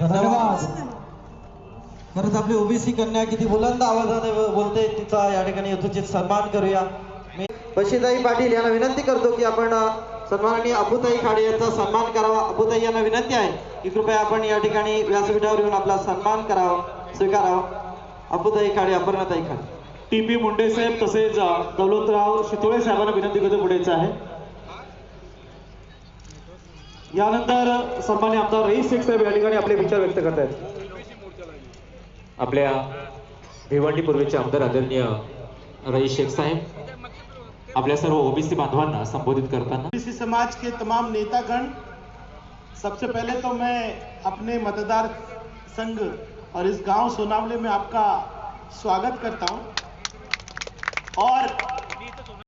धन्यवाद. खरंच आपली ओबीसी कन्या किती बुलंद आवाजाने बोलते तिचा या ठिकाणी यथोचित सन्मान करूया. मी बशीताई पाटील यांना विनंती करतो की आपण सन्माननीय अबुताई खाडे यांचा सन्मान करावा. अबुताई यांना विनंती आहे की कृपया आपण या ठिकाणी व्यासपीठावर येऊन आपला सन्मान करावा स्वीकारावा. अबुताई खाडे अपर्णाताई खाडे. टी पी मुंडे साहेब तसेच दौलतराव शितोळे साहेबांना विनंती करतो पुढेच आहे यानंतर सन्मान्य आमदार रईस शेख साहेब या विचार व्यक्त करत आमदार आदरणीय रईस शेख साहेब, आपल्या सर्व ओबीसी बांधवांना संबोधित करताना. ओबीसी समाज के तमाम नेतागण, सबसे पहले तो मैं अपने मतदार संघ और इस गाँव सोनावले में आपका स्वागत करता हूँ।